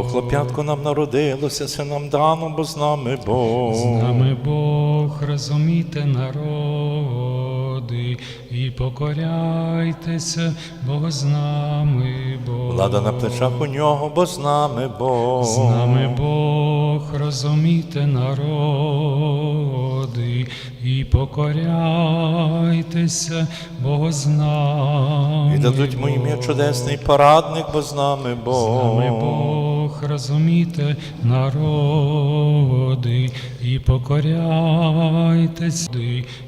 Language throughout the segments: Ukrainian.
Бо хлоп'ятко нам народилося, се нам дано, бо з нами Бог. З нами Бог, розумійте народи, і покоряйтеся, бо з нами Бог. Влада на плечах у нього, бо з нами Бог. З нами Бог, розумійте народи, і покоряйтеся, бо з нами І дадуть ім'я чудесний порадник, бо з нами З нами Бог. Бог, розумійте народи, і покоряйтеся,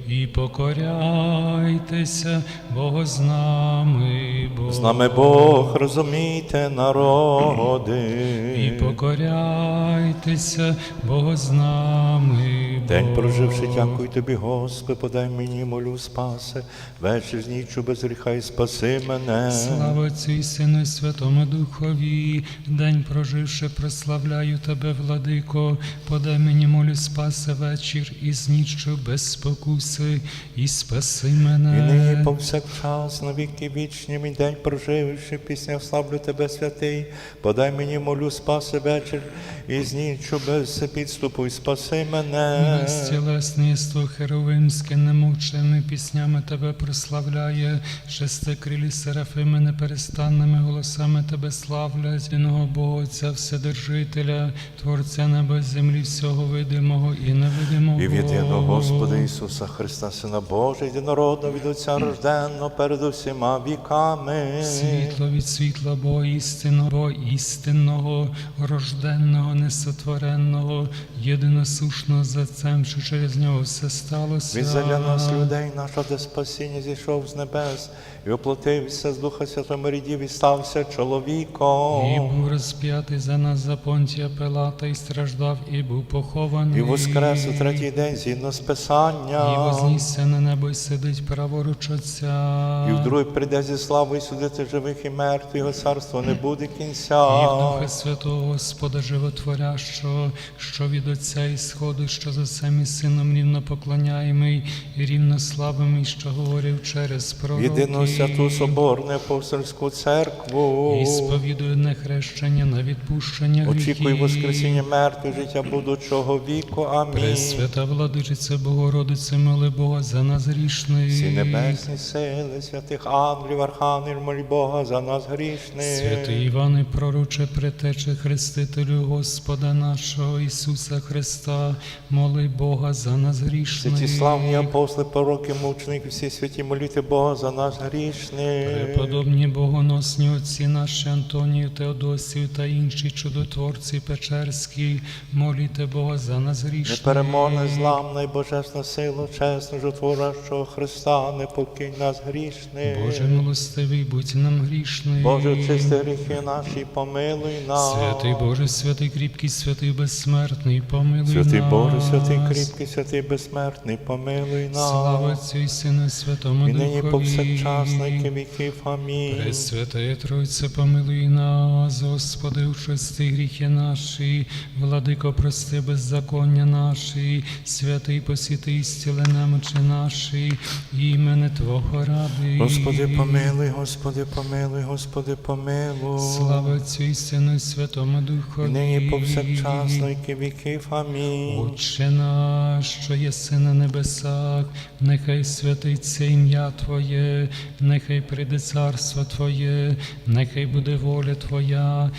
і покоряйтеся, бо з нами Бог. З нами Бог, розумійте, народи. І покоряйтеся, бо з нами Бог. День проживши, дякую тобі, Господи, подай мені молю спаси, вечір з ніччю без гріха і спаси мене. Слава і Сину Святому Духові, день проживши, прославляю тебе, владико, подай мені молю спаси вечір і з ніччю без спокуси, і спаси І мене. нині повсякчас, на віки вічні, мій день проживши, пісня славлю тебе, святий, подай мені молю спаси вечір, і з ніччю без підступу, і спаси мене. Безтілесництво херовимське, немовчими піснями тебе прославляє, шестикрилі серафими неперестанними голосами тебе славлять, єдиного Бога Отця Вседержителя, Творця неба і землі, всього видимого і невидимого. І в єдиного Господа Ісуса Христа, Сина Божий, єдинородного від Отця рожденного перед усіма віками. Світло від світла Бога істинного, істинного, рожденного, несотвореного, єдиносушного за цем, що через нього все сталося. Він заля нас, людей, нашого де спасіння зійшов з небес, і оплатився з Духа Святого рідів і стався чоловіком. І був розп'ятий за нас за понтія Пилата, і страждав, і був похований. І воскрес у третій день згідно з І Писання. вознісся на небо, і сидить праворуч Отця. І вдруге прийде зі славою судити живих і мертвих, його царство не буде кінця. І в Духа Святого Господа Животворящого, що від Отця і сходу, що за самі Сином рівно поклоняємий і рівно славимий, що говорив через пророки. Єдину святу соборну апостольську церкву. І сповідує на хрещення на відпущення Очікуй гріхів. воскресіння мертвих, життя будучого віку. Амінь. Пресвята владичице Богородице, моли Бога за нас грішних. Всі небесні сили, святих ангелів, архангелів, молі Бога за нас грішних. Святий Іване, пророче, притече Хрестителю Господа нашого Ісуса Христа, моли Бога за нас грішних. Святі славні апостоли, пророки, мученики, всі святі моліти Бога за нас грішних. Преподобні богоносні отці наші Антонію, Теодосію та інші чудотворці Печерські, моліте Бога за нас грішних. Непереможна, зламна і божесна сила, чесна, жотворящого Христа, не покинь нас грішних. Боже милостивий, будь нам грішний. Боже, очисти гріхи наші, помилуй нас. Святий Боже, святий кріпкий, святий безсмертний, помилуй Святий нас. Боже, святий кріпкий, святий безсмертний, помилуй нас. Слава Отцю і Сину, і Святому І нині Духові. повсякчас, на віки віків. Амінь. Пресвятає Тройце, помилуй нас, Господи, очисти гріхи наші, владико, прости беззаконня наші, святий посіти і зціли немочі наші, імене Твого ради. Господи, помилуй, Господи, помилуй, Господи, помилуй. Слава Отцю і Сину, і Святому І Духові. нині повсякчас, віки віків. Амінь. Отче наш, що єси на небесах, нехай святиться ім'я Твоє, нехай прийде царство Твоє, нехай буде воля Твоя,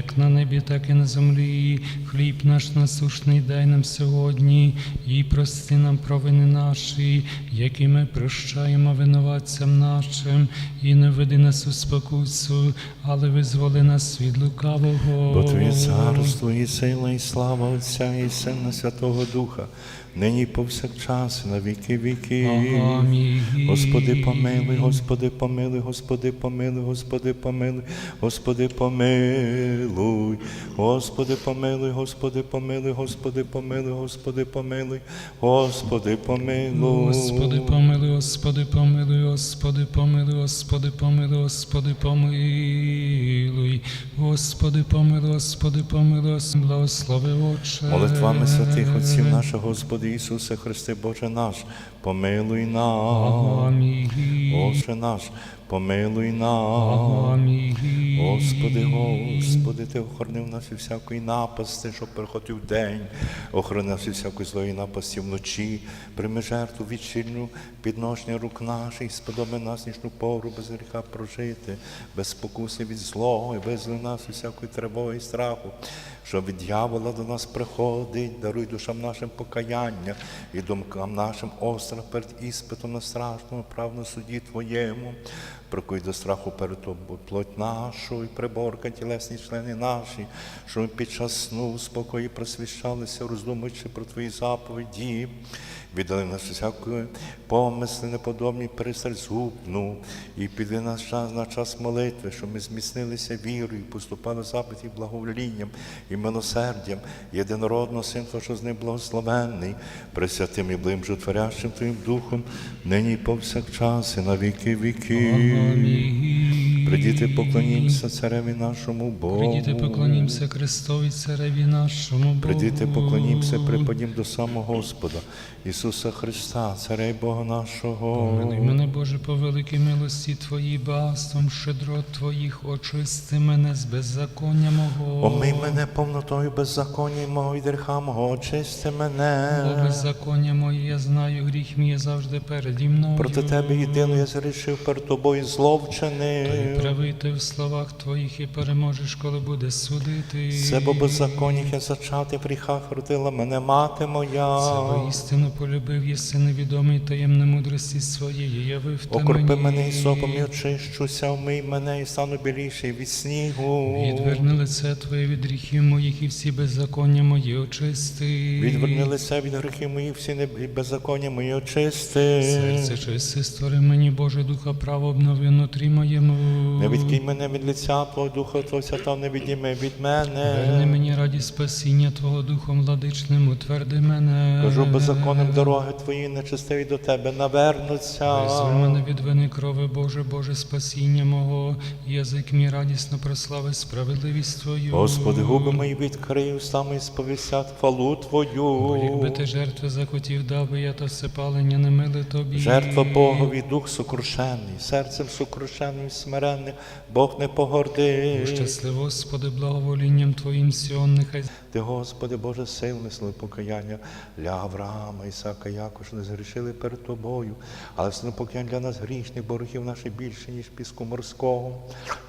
як на небі, так і на землі. Хліб наш насушний дай нам сьогодні, і прости нам провини наші, які ми прощаємо винуватцям нашим, і не веди нас у спокусу, але визволи нас від лукавого. Бо Твоє царство і сила, і слава Отця, і Сина, Святого Духа, нині повсякчас, на віки віків. Амінь. Господи, помилуй, Господи, помилуй, Господи, помилуй, Господи, помилуй, Господи, помилуй, Господи, помилуй, Господи, помилуй, Господи, помилуй, Господи, помилуй, Господи, помилуй. Господи, помилуй, Господи, помилуй, Господи, помилуй, Господи, помилуй, Господи, помилуй, Господи, помилуй, Господи, помилуй, благослови Отче. Молитвами святих отців нашого Господи Ісусе Христе, Боже наш, помилуй нас. Амінь. Отче наш, помилуй нас. Амінь. Господи, Господи, Ти охоронив нас від всякої напасти, що приходив день, охорони нас від всякої злої напасті вночі, прийми жертву відчинну, підношення рук наших, сподоби нас нічну пору без гріха прожити, без спокуси від злого, і визволи нас від всякої тривоги і страху, що від дьявола до нас приходить, даруй душам нашим покаяння і думкам нашим острах перед іспитом на страшному правну суді Твоєму. Прокуй до страху перед тобою плоть нашу і приборка тілесні члени наші, щоб ми під час сну спокої просвіщалися, роздумуючи про твої заповіді. Віддали нас всякої помисли, неподобні, пересталь згубну, і піди нас час на час молитви, щоб ми зміцнилися вірою, поступали запиті благоволінням і милосердям, єдинородного Син, Твого, що з ним благословенний, пресвятим і блим животворящим Твоїм Духом, нині повсякчас, і на віки віки. Придіти, поклонімося цареві нашому Богу. Придіти, поклонімося Христові Цареві нашому Богу. Придіти, поклонімося, припадім до самого Господа, Ісуса Христа, Царя й Бога нашого. Помилуй мене, Боже, по великій милості Твоїй, багатством щедрот Твоїх, очисти мене з беззаконня мого. Омий мене повнотою беззаконня мого і гріха мого, очисти мене. Бо беззаконня моє, я знаю, гріх мій завжди переді мною. Проти тебе єдино я зрішив перед тобою зло Та правий ти в словах Твоїх і переможеш, коли буде судити. Це бо беззаконня я зачати в гріхах родила мене мати моя. Це воістину полюбив єси невідомий таємне мудрості своєї, явив ти Окропи мені. мене і сопом і очищуся, вмий мене і стану біліший від снігу. Відверни лице Твоє від гріхів моїх і всі беззаконня мої очисти. Відверни лице від гріхів моїх, всі не- беззаконня мої очисти. Серце чисте створи мені, Боже, духа право обнови внутрі моєму. Не відкинь мене від лиця Твого Духа Твого Святого, не відійми від Верни мене. мені раді спасіння Твого Духом владичним, утверди мене. Кажу беззаконним дороги Твої, нечистиві до Тебе навернуться. Визволь мене від вини крови, Боже, Боже, спасіння мого, язик мій радісно прославить справедливість Твою. Господи, губи мої відкрий, уста мої сповістять хвалу Бо якби Твою. ти жертви захотів, дав би я то все палення не миле тобі. Жертва Богові, дух сокрушений, серцем сокрушеним і смиренним, Бог не погорди. Щасливо, Господи, благоволінням Твоїм Сіон, нехай Ти, Господи, Боже, сильне слово покаяння для Авраама, Ісака, Якош не згрішили перед Тобою, але все покаяння для нас грішних, борохів наші більше, ніж піску морського.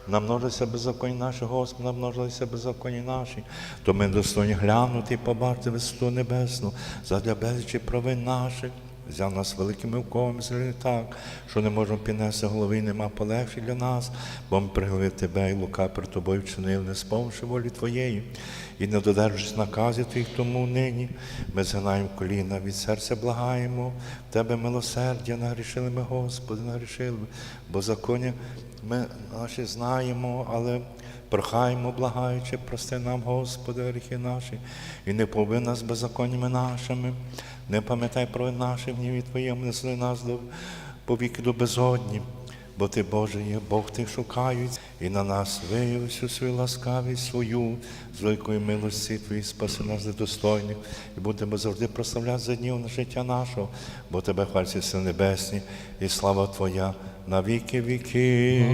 Намножилися беззаконні наші, Господи, намножилися беззаконні наші, то ми достойні глянути і побачити висоту небесну, задля безлічі провин наших. Взяв нас великими вковами зрили так, що не можемо піднести голови, і нема полегші для нас, бо ми пригли тебе і лука перед тобою вчинив, не сповнивши волі Твоєї, і не додержуючись наказів Твоїх, тому нині ми згинаємо коліна, від серця благаємо, Тебе милосердя, нагрішили ми, Господи, нагрішили, ми, бо законі ми наші знаємо, але Прохаємо, благаючи, прости нам, Господи, гріхи наші, і не повинна нас беззаконнями нашими. Не пам'ятай про наші гніві Твоєму, несли нас до повіки до безодні. Бо ти, Боже, є Бог тих шукають, і на нас вияв всю свою ласкавість свою, з великої милості Твої спаси нас недостойних, і будемо завжди прославляти за днів на життя нашого, бо Тебе хвальці все небесні, і слава Твоя на віки віки.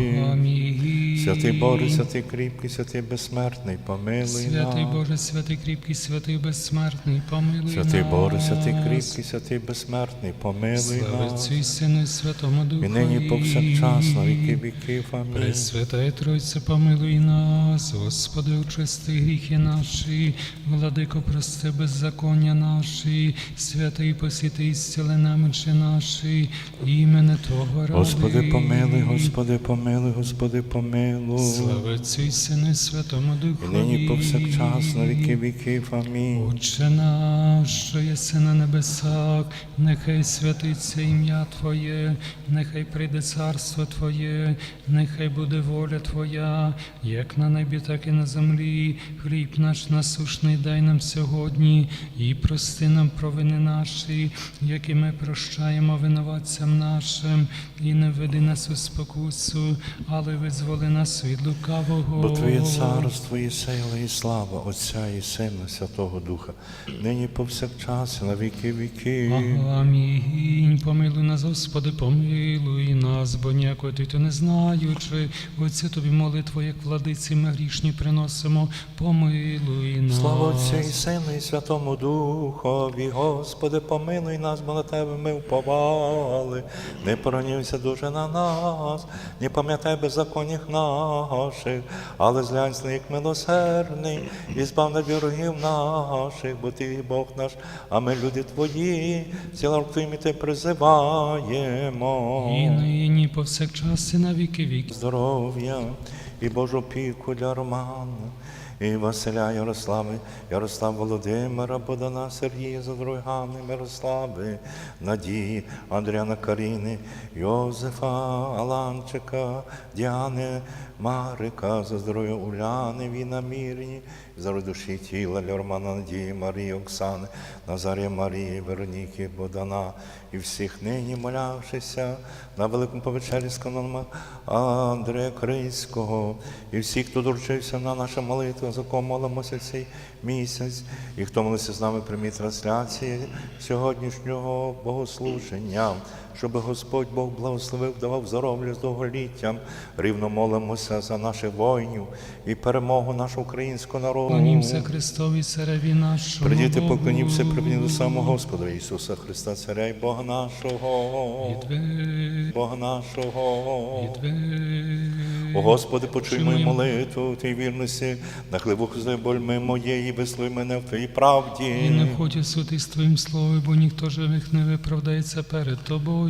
Святий Боже, святий кріпкий, святий безсмертний, помилуй Святий нас. Боже, святий кріпкий, святий безсмертний, помилуй Святий нас. Боже, святий кріпкий, святий безсмертний, помилуй Слава нас. І Сину і Святому Духу. І нині повсякчас на віки віків. Амінь. Пресвятая Тройця, помилуй нас, Господи, очисти гріхи наші, владико, прости беззаконня наші, святий посіти зціли намочі наші, імене Твого ради. Господи, помилуй, Господи, помилуй, Господи, помилуй. Слава Отцю і Сину Святому Духу. І нині повсякчас на віки віків. Амінь. Отче наш, що єси на небесах, нехай святиться ім'я Твоє, нехай прийде царство Твоє, нехай буде воля Твоя, як на небі, так і на землі. Хліб наш насушний дай нам сьогодні, і прости нам провини наші, які ми прощаємо винуватцям нашим, і не веди нас у спокусу, але визволи нас від лукавого. Бо Твоє царство і сила, і слава Отця і Сина, Святого Духа, нині повсякчас, і на віки віки. Амінь. Помилуй нас, Господи, помилуй нас, бо ніякого ти то не знаючи. Оце тобі молитву, як владиці, ми грішні приносимо. Помилуй нас. Слава Отцю і Сину, і Святому Духові, Господи, помилуй нас, бо на Тебе ми вповали. Не поронівся дуже на нас, не пам'ятай беззаконних наших, але зглянься на як милосердний, і збав на ворогів наших, бо Ти Бог наш, а ми люди Твої, ціла Твоїми Ти призиваємо. І нині повсякчас і на віки віки. здоров'я і Божу опіку для Романа, і Василя Ярослави, Ярослав Володимира, Богдана Сергія, Задругани, Мирослави, Надії, Андріана Каріни, Йозефа, Аланчика, Діани, Марика, за здоров'я Уляни, Віна Мірні, за душі тіла для Романа Надії, Марії, Оксани, Назарія Марії, Вероніки, Богдана і всіх нині молявшися на великому повечері з каноном Андрея Крийського і всіх, хто доручився на нашу молитву, за кого молимося цей місяць, і хто молився з нами прямій трансляції сьогоднішнього богослуження, щоб Господь Бог благословив, давав здоров'я з довголіттям. Рівно молимося за наших воїнів і перемогу нашого українського народу. Клонімся Христові цареві нашому. Придіти, Богу. поклонімося, припні до самого Господа Ісуса Христа, Царя і Бога нашого. Відве- Бога нашого. відве- О Господи, почуй мою молитву, Твій вірності, на хлебу больми моєї, вислуй мене в Твоїй І правді. не входь у суд із Твоїм словом, бо ніхто живих не виправдається перед Тобою,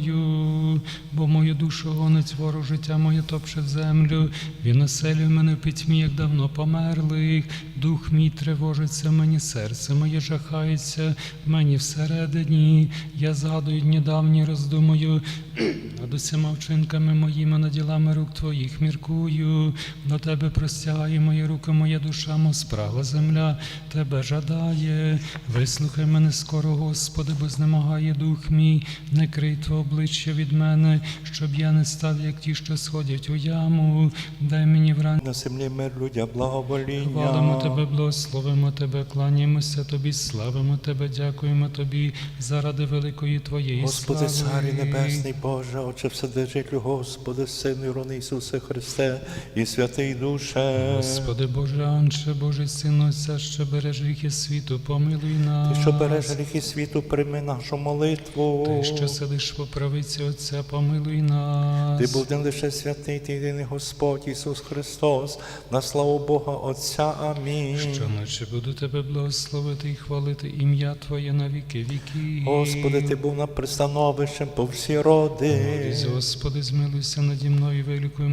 бо мою душу гонить ворог життя моє топче в землю. Він оселює мене в пітьмі, як давно померлих. Дух мій тривожиться, мені серце моє жахається, мені всередині. Я згадую дні давні, роздумую над усіма вчинками моїми, над ділами рук Твоїх міркую. До Тебе простягає мої руки, моя душа, мов спрагла земля, Тебе жадає. Вислухай мене скоро, Господи, бо знемагає дух мій, не крий Твого обличчя від мене, щоб я не став, як ті, що сходять у яму. Дай мені вранці. На землі мир людя благовоління. Хвалимо Тебе, благословимо Тебе, кланяємося Тобі, славимо Тебе, дякуємо Тобі заради великої Твоєї Господи, слави. Царі Небесний Боже, Отче Вседержителю, Господи, Сину і Рони Ісусе Христе, і святий Душе. Господи Боже, Анче, Боже Сину, Отця, що береш гріхи світу, помилуй нас. Ти, що береш гріхи світу, прийми нашу молитву. Ти, що сидиш по правиці Отця, помилуй нас. Ти був один лише святий, ти єдиний Господь Ісус Христос, на славу Бога Отця. Амінь. Щоночі буду Тебе благословити і хвалити ім'я Твоє на віки віки. Господи, ти був над пристановищем по всі роди. Молись, Господи, змилуйся наді мною,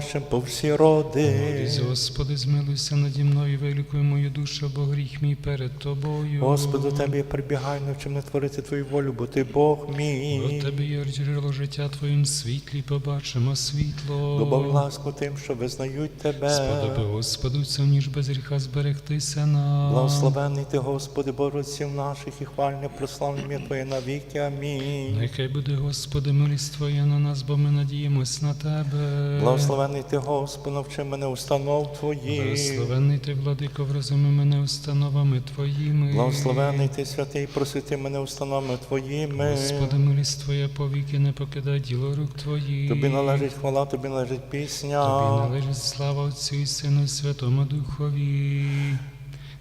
Ще по всі роди. Молись, Господи, змилуйся наді мною, вилікуй мою душу, бо гріх мій перед Тобою. Господи, тебе я прибігаю, навчи мене творити Твою волю, бо Ти Бог мій. Тебе є джерело життя Твоїм світлі, побачимо світло. Любов ласку тим, що визнають Тебе. Сподоби Господу, цим ніж без гріха зберегтися нам. Благословенний Ти, Господи, Боже отців наших і хвальне прославлення Твоє навіки. Амінь. Нехай буде, Господи, милість Твоя на нас, бо ми надіємось на Тебе. Благословенний Ти, Господи, навчи мене установ Твоїх. Благословенний Ти, владико, врозуми мене установами Твоїми. Благословений Ти, святий, просвіти мене установами Твоїми. Господи, милість Твоя повіки не покидай діло рук Твоїх. Тобі належить хвала, Тобі належить пісня. Тобі належить слава Отцю і Сину і Святому Духові.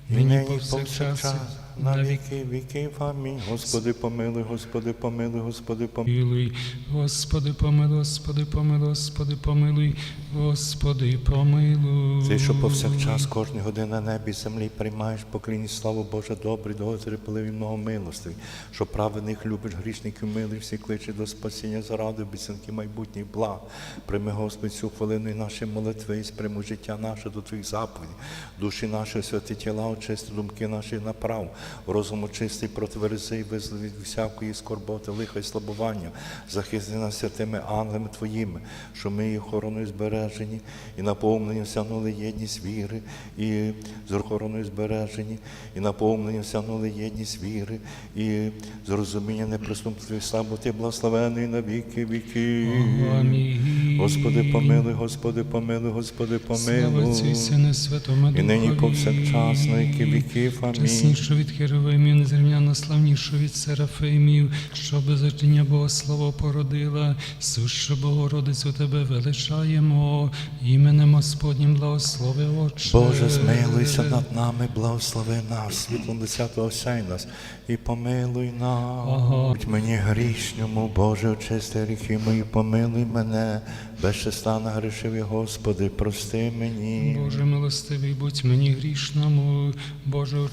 Нині повсякчас на віки віків. Амінь. Господи, помилуй, Господи, помилуй, Господи, помилуй. Господи, помилуй, Господи, помилуй, Господи, помилуй, Господи, помилуй. Ти, що повсякчас, кожні години на небі і землі приймаєш поклінні славу Боже, добрий, довготерпеливий, много милостивий, що праведних любиш, грішників милий, всі кличе до спасіння заради обіцянки майбутніх благ. Прийми, Господь, цю хвилину і наші молитви, і сприйму життя наше до Твоїх заповідей, душі наші, святі тіла, очисти думки наші направ, розуму чистий, протверзий, визволи від всякої скорботи, лиха й слабування, захисти нас святими ангелами Твоїми, що ми їх охороною збережені і наповнені всянули єдність віри, і з охороною збережені, і наповнені всянули єдність віри, і з розуміння неприступної славу Ти благословений на віки віки. Господи, помилуй, Господи, помилуй, Господи, Слава Отцю і помилуй. Сину і Святому І нині Духові. повсякчас, на віки віків. Амінь. Чеснішу від Херовимів, незрівняно славнішу від Серафимів, що безодіння Богослова породила, сущу Богородицю Тебе величаємо, іменем Господнім благослови Отче. Боже, змилуйся над нами, благослови нас, світлом десятого осяй нас, і помилуй нас. Ага. Будь мені грішньому, Боже, очисти гріхи мої, помилуй мене, без числа нагрішив я, Господи, прости мені. Боже милостивий, будь мені грішному, Боже